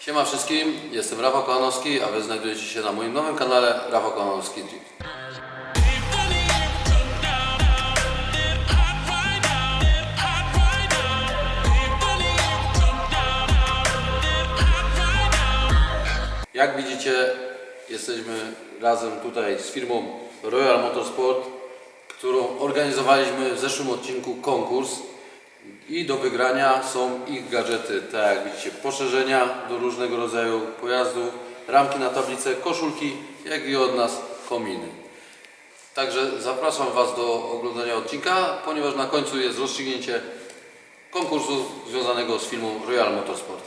Siema wszystkim, jestem Rafał Kolanowski, a Wy znajdujecie się na moim nowym kanale Rafał Kolanowski Drift. Jak widzicie, jesteśmy razem tutaj z firmą Royal Motorsport, którą organizowaliśmy w zeszłym odcinku konkurs i do wygrania są ich gadżety, tak jak widzicie, poszerzenia do różnego rodzaju pojazdów, ramki na tablicę, koszulki, jak i od nas kominy. Także zapraszam Was do oglądania odcinka, ponieważ na końcu jest rozstrzygnięcie konkursu związanego z firmą Royal Motorsport.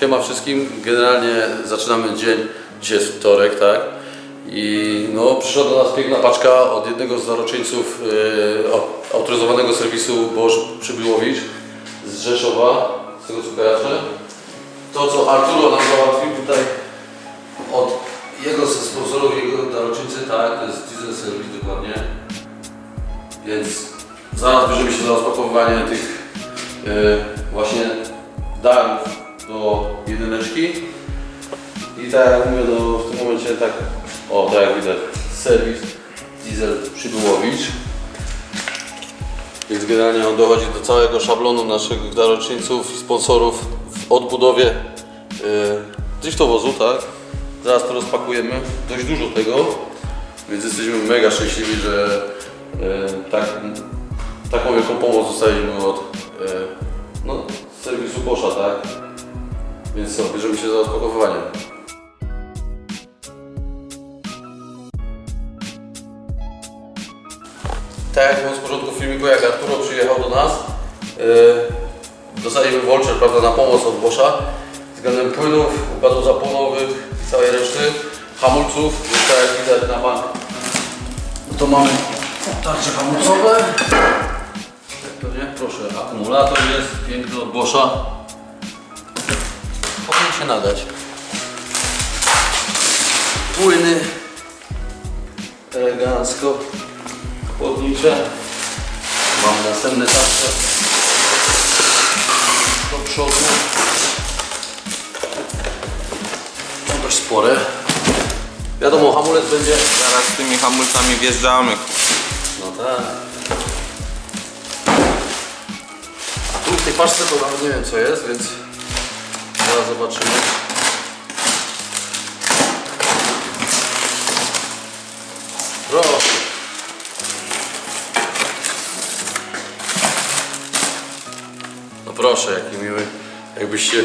Siema wszystkim, generalnie zaczynamy dzień, dzisiaj jest wtorek, tak? I no, przyszła do nas piękna paczka od jednego z zaroczyńców yy, au- autoryzowanego serwisu Bosch Przybyłowicz z Rzeszowa, z tego co kojarzę. To co Arturo nam załatwił tutaj od jego sponsorów, jego daroczyńcy, tak, to jest diesel serwis dokładnie. Więc zaraz bierzemy się za rozpakowywanie tych yy, właśnie darów do jedyneczki. I tak jak mówię, no, w tym momencie tak, o tak jak widać, serwis Diesel Przybyłowicz. Więc generalnie on dochodzi do całego szablonu naszych daroczyńców i sponsorów w odbudowie yy, driftowozu, tak? Zaraz to rozpakujemy, dość dużo tego, więc jesteśmy mega szczęśliwi, że yy, tak, taką wielką pomoc dostaliśmy od yy, no, serwisu Boscha, tak? Więc co, bierzemy się za rozpakowywanie. Tak jak mówiłem z początku filmiku, jak Arturo przyjechał do nas, yy, dostaliśmy Volcher, prawda, na pomoc od Boscha względem płynów, układów zapłonowych całej reszty, hamulców, więc tak jak widać na bank, no to mamy tarcze hamulcowe. Tak pewnie, proszę, akumulator jest piękny od Boscha. Powinien się nadać. Płyny elegancko chłodnicze. Mamy następne tarcze do przodu. Są dość spore. Wiadomo, hamulec będzie. Zaraz z tymi hamulcami wjeżdżamy. No tak. Tu w tej paczce to nawet nie wiem co jest, więc zaraz zobaczymy. Proszę, jaki miły. Jakbyście...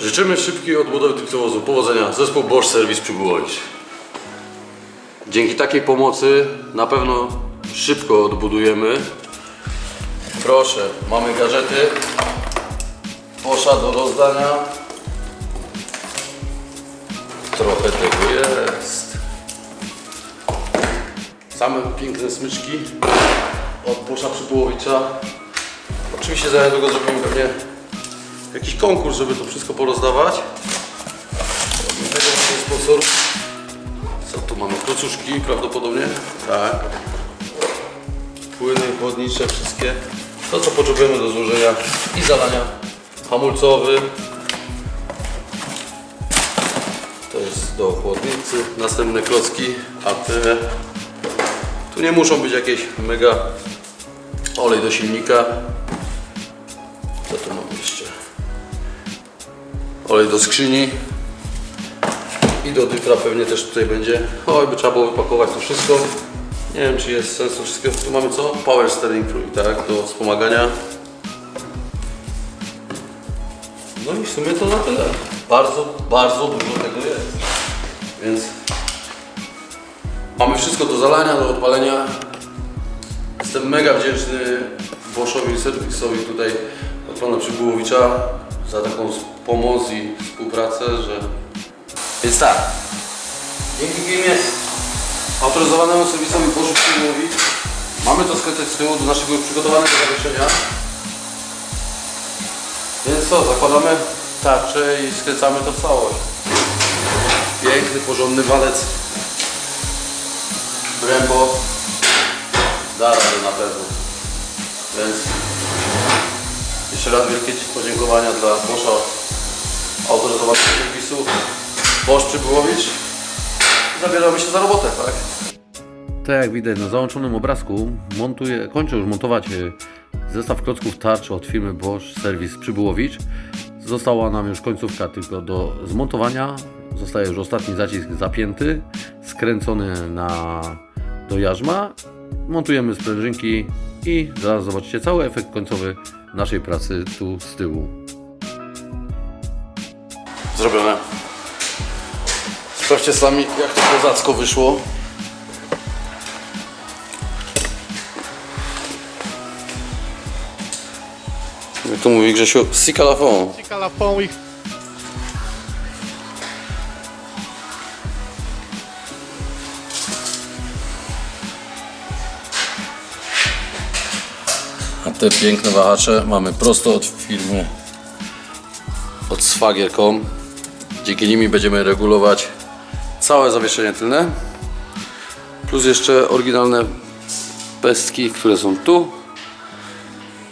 Życzymy szybkiej odbudowy driftowozu. Powodzenia. Zespół Bosch Service Przybyłowicz. Dzięki takiej pomocy na pewno szybko odbudujemy. Proszę, mamy gadżety. Posza do rozdania. Trochę tego jest. Same piękne smyczki od Boscha Przypołowicza. Oczywiście za niedługo zrobimy pewnie jakiś konkurs, żeby to wszystko porozdawać. Tego sponsorów. Co tu mamy? Klocuszki prawdopodobnie? Tak. Płyny chłodnicze, wszystkie. To co potrzebujemy do złożenia i zalania. Hamulcowy. To jest do chłodnicy. Następne klocki AT. Tu nie muszą być jakieś mega olej do silnika. Olej do skrzyni. I do dyfra pewnie też tutaj będzie. Oj, by trzeba było wypakować to wszystko. Nie wiem, czy jest sens to wszystko. Tu mamy co? Power steering fluid, tak? Do wspomagania. No i w sumie to na tyle. Bardzo, bardzo dużo tego jest. Więc mamy wszystko do zalania, do odpalenia. Jestem mega wdzięczny Boschowi serwisowi tutaj od pana Przybyłowicza za taką pomoc i współpracę, że więc tak, dzięki firmie autoryzowanemu serwisowi Przyjmowi mamy to skryte z tyłu do naszego przygotowanego zawieszenia. Więc co, zakładamy tarczę i skręcamy to w całość. Piękny, porządny walec Brembo da radę na pewno. Więc jeszcze raz wielkie podziękowania dla Boscha Bosz Przybyłowicz. Zabieramy się za robotę, tak? Tak jak widać na załączonym obrazku, montuję, kończę już montować e, zestaw klocków tarcz od firmy Bosch Serwis Przybyłowicz. Została nam już końcówka tylko do zmontowania. Zostaje już ostatni zacisk zapięty, skręcony na, do jarzma. Montujemy sprężynki i zaraz zobaczycie cały efekt końcowy naszej pracy tu z tyłu. Zrobione. Sprawdźcie sami, jak to kozacko wyszło. Jak to mówi Grzesiu? Sika la fond. Calafão e A te piękne wahacze mamy prosto od firmy od Swagier.com. Dzięki nimi będziemy regulować całe zawieszenie tylne. Plus jeszcze oryginalne pestki, które są tu.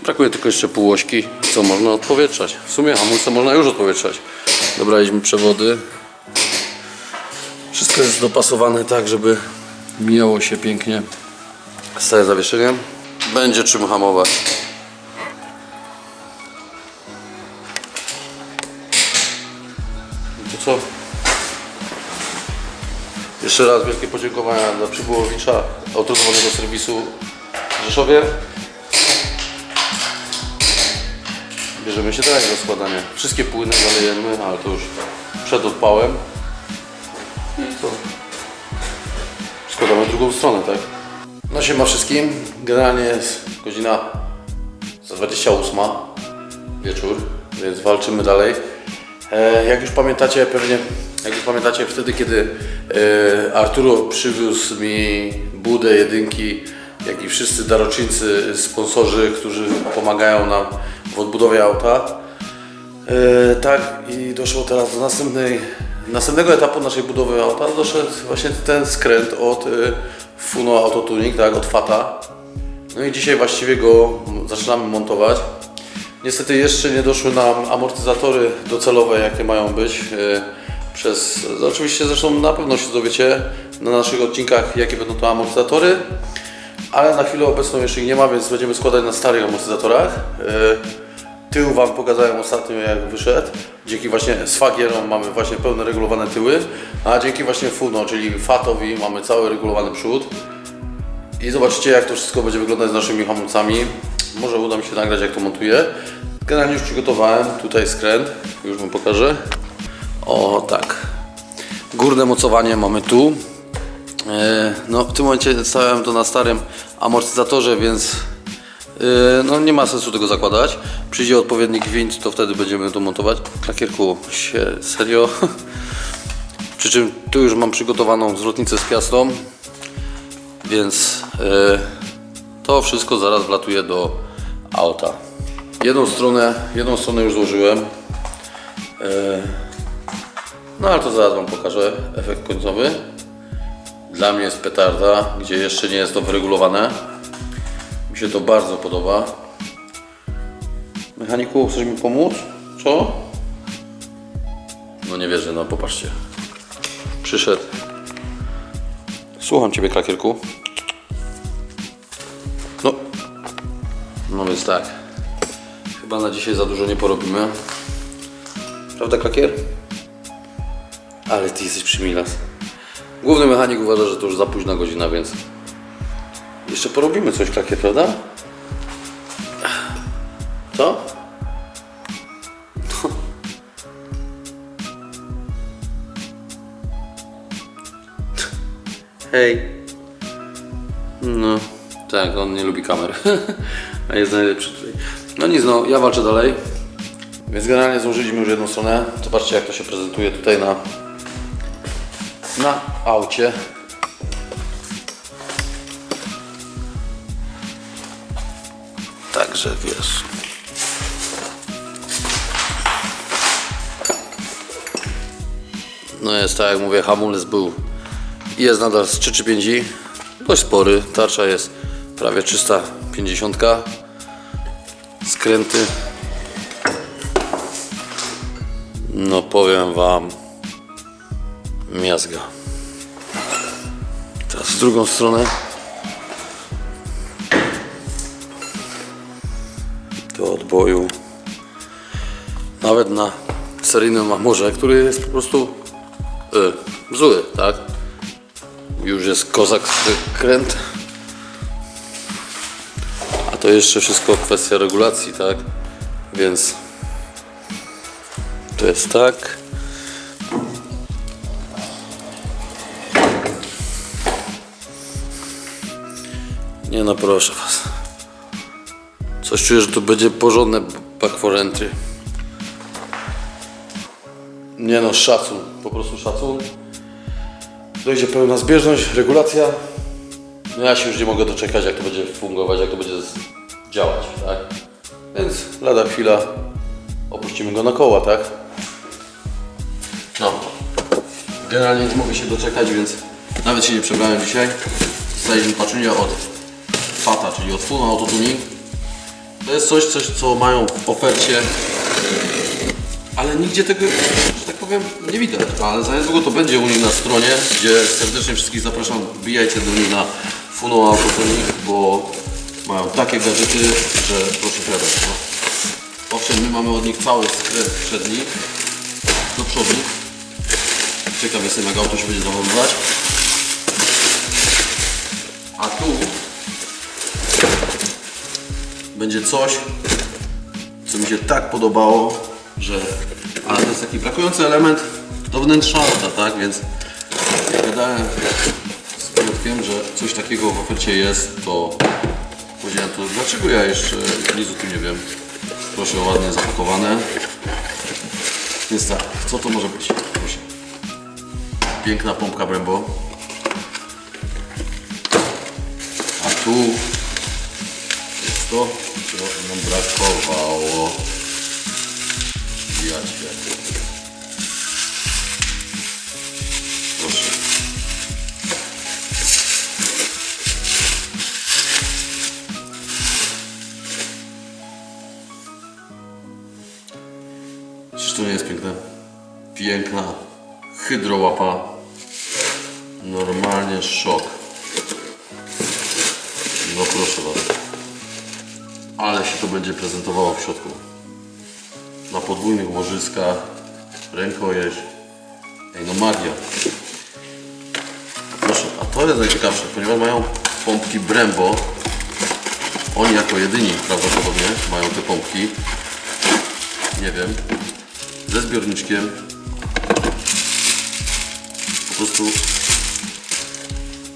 Brakuje tylko jeszcze półośki, co można odpowietrzać. W sumie hamulce można już odpowietrzać. Dobraliśmy przewody. Wszystko jest dopasowane tak, żeby mijało się pięknie z całym zawieszeniem. Będzie czym hamować. Co? Jeszcze raz wielkie podziękowania dla Przybyłowicza, autoryzowanego serwisu w Rzeszowie. Bierzemy się teraz do składania. Wszystkie płyny zalejemy, ale to już przed odpałem. I co? Składamy drugą stronę, tak? No siema wszystkim. Generalnie jest godzina za 28 wieczór, więc walczymy dalej. E, jak już pamiętacie pewnie, jak już pamiętacie wtedy, kiedy e, Arturo przywiózł mi budę, jedynki, jak i wszyscy daroczyńcy, sponsorzy, którzy pomagają nam w odbudowie auta. E, tak i doszło teraz do następnej, następnego etapu naszej budowy auta. Doszedł właśnie ten skręt od Funo Autotuning, tak, od Fata. No i dzisiaj właściwie go zaczynamy montować. Niestety jeszcze nie doszły nam amortyzatory docelowe, jakie mają być. e, Przez, oczywiście zresztą na pewno się dowiecie na naszych odcinkach, jakie będą to amortyzatory, ale na chwilę obecną jeszcze ich nie ma, więc będziemy składać na starych amortyzatorach. E, Tył Wam pokazałem ostatnio jak wyszedł. Dzięki właśnie Sfagierom mamy właśnie pełne regulowane tyły, a dzięki właśnie Funo, czyli Fatowi mamy cały regulowany przód. I zobaczycie jak to wszystko będzie wyglądać z naszymi hamulcami. Może uda mi się nagrać jak to montuję. Generalnie już przygotowałem tutaj skręt, już Wam pokażę. O tak. Górne mocowanie mamy tu. E, No, w tym momencie stałem to na starym amortyzatorze, więc e, no, nie ma sensu tego zakładać. Przyjdzie odpowiedni gwint, to wtedy będziemy to montować. Klakierku się serio. Przy czym tu już mam przygotowaną zwrotnicę z piastą, więc e, to wszystko zaraz wlatuje do auta. Jedną stronę, jedną stronę już złożyłem. E, no ale to zaraz Wam pokażę efekt końcowy. Dla mnie jest petarda, gdzie jeszcze nie jest to wyregulowane. Mi się to bardzo podoba. Mechaniku, chcesz mi pomóc? Co? No nie wierzę, no popatrzcie. Przyszedł. Słucham Ciebie, klakierku. No więc tak. Chyba na dzisiaj za dużo nie porobimy. Prawda, klakier? Ale Ty jesteś przymilas. Główny mechanik uważa, że to już za późna godzina, więc jeszcze porobimy coś takie, prawda? Co? No. Hej. No, tak, on nie lubi kamer. A jest najlepszy tutaj. No nic, no, ja walczę dalej. Więc generalnie złożyliśmy już jedną stronę. Zobaczcie, jak to się prezentuje tutaj na na aucie. Także wiesz. No jest tak jak mówię, hamulec był i jest nadal z 335i. Dość spory. Tarcza jest prawie 350. Skręty. No powiem wam, miazga. Teraz w drugą stronę. Do odboju. Nawet na seryjnym amorze, który jest po prostu y, zły, tak? Już jest kozak kręt. To jeszcze wszystko kwestia regulacji, tak? Więc to jest tak. Nie no, proszę was. Coś czuję, że to będzie porządne back for entry. Nie no, szacun. Po prostu szacun. Dojdzie pełna zbieżność, regulacja. No ja się już nie mogę doczekać, jak to będzie fungować, jak to będzie działać, tak? Więc lada chwila opuścimy go na koła, tak? No. Generalnie nie mogę się doczekać, więc nawet się nie przebrałem dzisiaj. Dostaliśmy paczunia od Fata, czyli od Funa Auto Tuning. To jest coś, coś, co mają w ofercie, ale nigdzie tego, że tak powiem, nie widać. Ale za niedługo to będzie u nich na stronie, gdzie serdecznie wszystkich zapraszam. Wbijajcie do nich na Funo Auto Tuning, bo mają takie gadżety, że proszę siadać. No. Owszem, my mamy od nich cały skręt przedni do przodu. Ciekaw jestem, jak auto się będzie zachowywać. A tu będzie coś, co mi się tak podobało, że... Ale to jest taki brakujący element do wnętrza tak? Więc jak gadałem z Piotrkiem, że coś takiego w ofercie jest, to powiedziałem to, dlaczego ja jeszcze nic o tym nie wiem. Proszę ładnie zapakowane. Więc tak, co to może być? Proszę. Piękna pompka Brembo. A tu jest to, czego nam brakowało. Ja cię. Proszę. To nie jest piękne? Piękna hydrołapa. Normalnie szok. No proszę was. Ale się to będzie prezentowało w środku. Na podwójnych łożyskach. Rękojeść. Ej, no magia. Proszę, a to jest najciekawsze, ponieważ mają pompki Brembo. Oni jako jedyni prawdopodobnie mają te pompki. Nie wiem. Ze zbiorniczkiem. Po prostu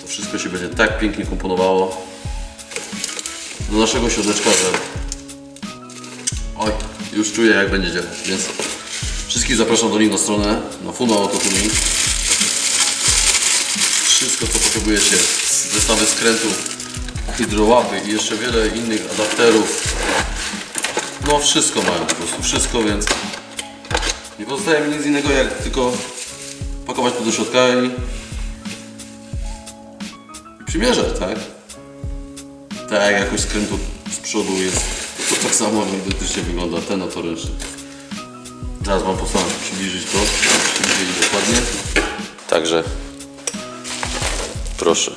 to wszystko się będzie tak pięknie komponowało do naszego środeczka, że już czuję jak będzie działać, więc wszystkich zapraszam do nich na stronę, na Funo Auto Tuning. Wszystko co potrzebujecie, zestawy skrętów, hydrołapy i jeszcze wiele innych adapterów. No wszystko mają po prostu, wszystko, więc nie pozostaje mi nic innego jak tylko pakować to do środka i, przymierzać, tak? Tak, jak jakość skrętu z przodu jest, tak samo identycznie wygląda ten oto ręczny. Zaraz Wam postaram się przybliżyć to, żebyście dokładnie. Także proszę.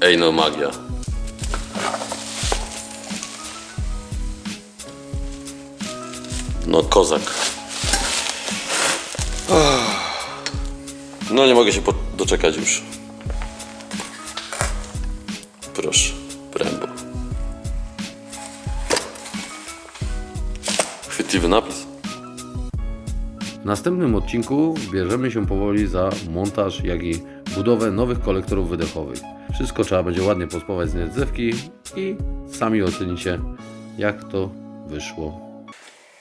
Ej no magia. No kozak. No nie mogę się doczekać już. Proszę, Brembo. Chwytliwy napis. W następnym odcinku bierzemy się powoli za montaż, jak i budowę nowych kolektorów wydechowych. Wszystko trzeba będzie ładnie pospawać z zewki i sami ocenicie, jak to wyszło.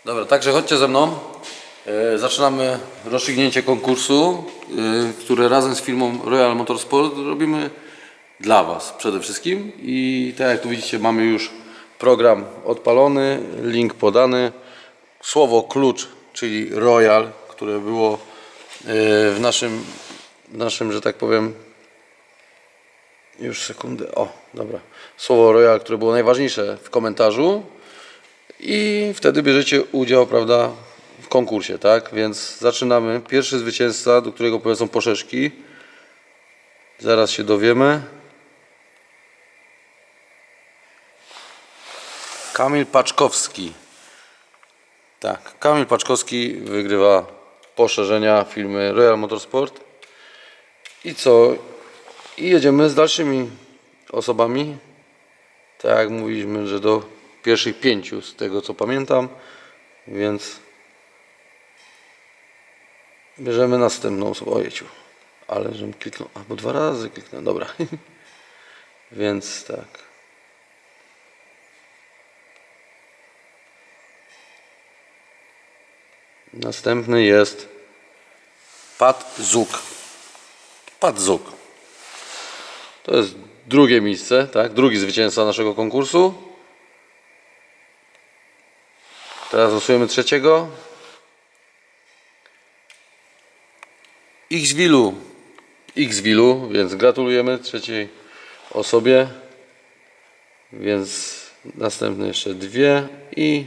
Dobra, także chodźcie ze mną. E, zaczynamy rozstrzygnięcie konkursu, e, które razem z firmą Royal Motorsport robimy dla Was przede wszystkim. I tak jak tu widzicie, mamy już program odpalony, link podany. Słowo klucz, czyli Royal, które było e, w naszym, w naszym, że tak powiem, już sekundę, o, dobra. Słowo Royal, które było najważniejsze w komentarzu i wtedy bierzecie udział, prawda, w konkursie, tak? Więc zaczynamy. Pierwszy zwycięzca, do którego polecą poszeszki. Zaraz się dowiemy. Kamil Paczkowski. Tak, Kamil Paczkowski wygrywa poszerzenia firmy Royal Motorsport. I co? I jedziemy z dalszymi osobami. Tak jak mówiliśmy, że do pierwszych pięciu, z tego co pamiętam. Więc bierzemy następną osobę. Ojeciu, ale żebym kliknął, albo dwa razy kliknąłem, dobra. Więc tak. Następny jest Pat Zuk. Pat Zuk. To jest drugie miejsce, tak? Drugi zwycięzca naszego konkursu. Teraz losujemy trzeciego. Xwilu. Xwilu, więc gratulujemy trzeciej osobie. Więc następne jeszcze dwie i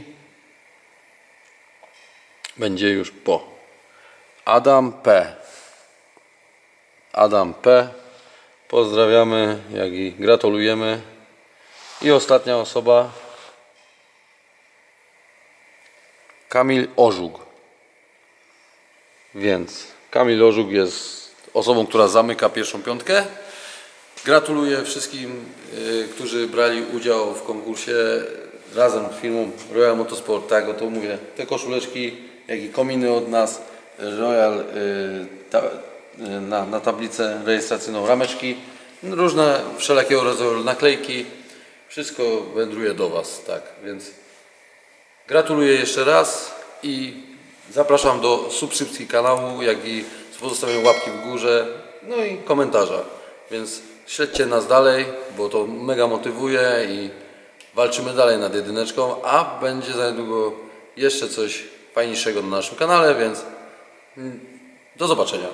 będzie już po. Adam P. Adam P. Pozdrawiamy, jak i gratulujemy. I ostatnia osoba. Kamil Ożuk. Więc Kamil Ożuk jest osobą, która zamyka pierwszą piątkę. Gratuluję wszystkim, y, którzy brali udział w konkursie razem z firmą Royal Motorsport. Tak, o to mówię. Te koszuleczki, jak i kominy od nas, Royal y, ta, y, na, na tablicę rejestracyjną rameczki, różne wszelakiego rodzaju naklejki. Wszystko wędruje do Was, tak, więc Gratuluję jeszcze raz i zapraszam do subskrypcji kanału, jak i z pozostawieniem łapki w górze, no i komentarza. Więc śledźcie nas dalej, bo to mega motywuje i walczymy dalej nad jedyneczką, a będzie za niedługo jeszcze coś fajniejszego na naszym kanale, więc mm, do zobaczenia.